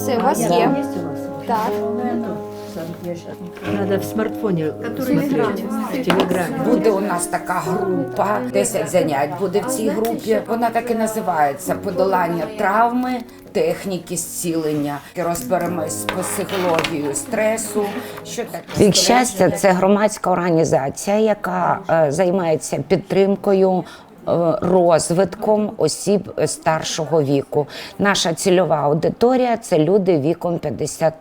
Все, у вас є. Так. Надо в смартфоне смотреть, в телеграме. Буде у нас така група, 10 занять буде в цій групі. Вона так і називається подолання травми. Техніки зцілення розберемось з психологією стресу. Що таке Вік щастя це громадська організація, яка е, займається підтримкою. Е, Розвитком осіб старшого віку. Наша цільова аудиторія це люди віком 50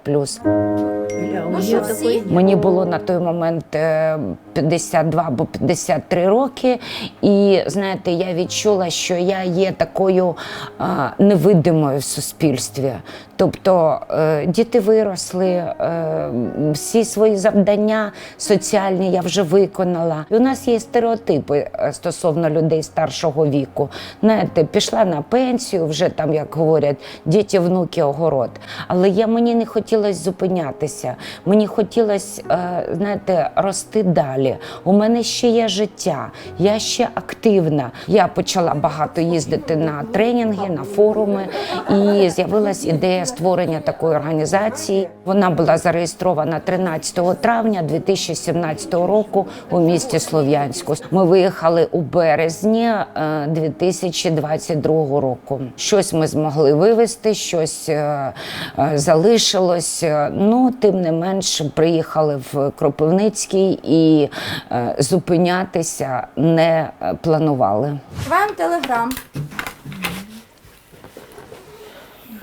Ну що, всі? Мені було на той момент е, 52 або 53 роки, і знаєте, я відчула, що я є такою е, невидимою в суспільстві. Тобто е, діти виросли, е, всі свої завдання соціальні я вже виконала. І у нас є стереотипи е, стосовно людей старшого віку. Знаєте, пішла на пенсію, вже там, як говорять, діти, внуки, огород. Але я мені не хотілося зупинятися. Мені хотілося, е, знаєте, рости далі. У мене ще є життя, я ще активна. Я почала багато їздити на тренінги, на форуми, і з'явилась ідея створення такої організації. Вона була зареєстрована 13 травня 2017 року у місті Слов'янську. Ми виїхали у березні е, 2022 року. Щось ми змогли вивезти, щось е, е, залишилось. Е, Ну, тим не менш, приїхали в Кропивницький і е, зупинятися не планували. Вам телеграм.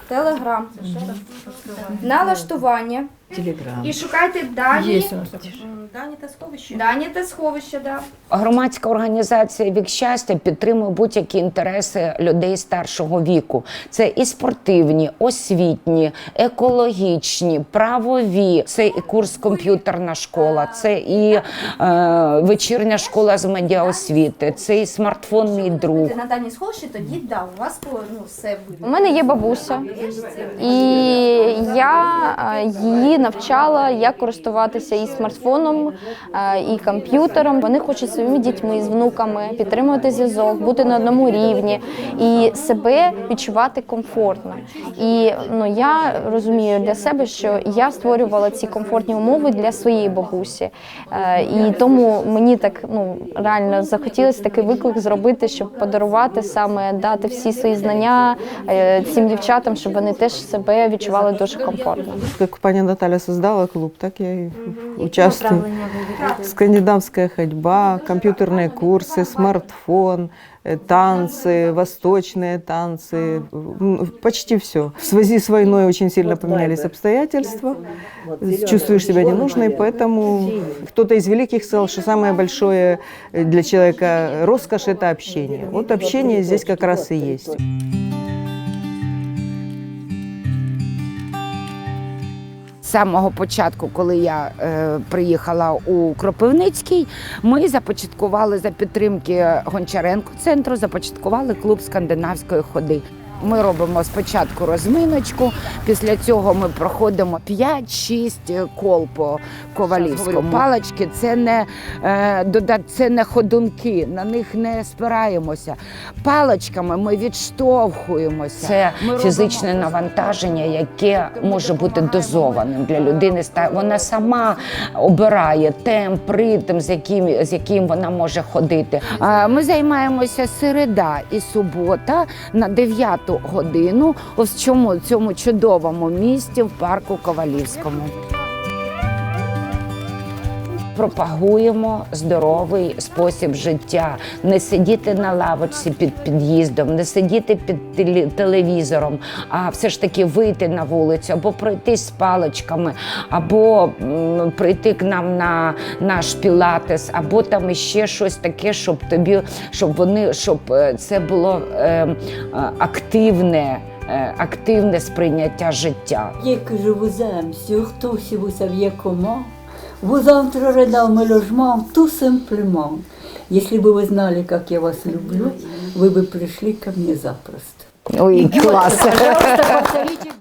Телеграм. Налаштування. Телеграм. І шукайте дані. У нас. Дані та сховище. Дані та сховища, да. Громадська організація Вік щастя підтримує будь-які інтереси людей старшого віку. Це і спортивні, освітні, екологічні, правові. Це і курс комп'ютерна школа, це і е, вечірня школа з медіаосвіти, це і смартфон мій друг. На дані сховищі, тоді да, у вас ну, все буде. У мене є бабуся, і я е, її навчала, як користуватися і смартфоном, е, і комп'ютером. Вони хочуть своїми дітьми, з внуками підтримувати зв'язок, бути на одному рівні і себе відчувати комфортно. І ну я розумію для себе, що я створювала ці комфортні умови для своєї бабусі. Е, І тому мені так ну реально захотілося такий виклик зробити, щоб подарувати саме дати всі свої знання е, цим дівчатам, щоб вони теж себе відчували дуже комфортно. Пані Наталя создала клуб, так я и участвую. Скандинавская ходьба, компьютерные курсы, смартфон, э, танцы, восточные танцы, почти все. В связи с войной очень сильно поменялись обстоятельства, чувствуешь себя ненужной, поэтому кто-то из великих сказал, что самое большое э, для человека роскошь – это общение. Вот общение здесь как раз и есть. З самого початку, коли я е, приїхала у Кропивницький, ми започаткували за підтримки Гончаренко центру, започаткували клуб скандинавської ходи. Ми робимо спочатку розминочку, після цього ми проходимо 5-6 кол по ковалівському. Палочки це не, е, це не ходунки, на них не спираємося. Палочками ми відштовхуємося. Це Ми фізичне робимо- навантаження, яке може бути дозованим для людини. Вона сама обирає темп, ритм, з яким, з яким вона може ходити. Ми займаємося середа і субота на 9 годину ось в цьому, чудовому місті в парку Ковалівському. Пропагуємо здоровий спосіб життя, не сидіти на лавочці під під'їздом, не сидіти під теле- телевізором, а все ж таки вийти на вулицю або пройтись з паличками, або м, прийти к нам на наш пілатес, або там іще щось таке, щоб тобі, щоб вони, щоб е, це було е, активне, е, активне сприйняття життя. Dès que je vous aime, surtout si vous vous entrerez dans mes logements tout simplement. Если бы вы знали, как я вас люблю, вы бы пришли ко мне запросто. Ой, клас! Пожалуйста, повторіть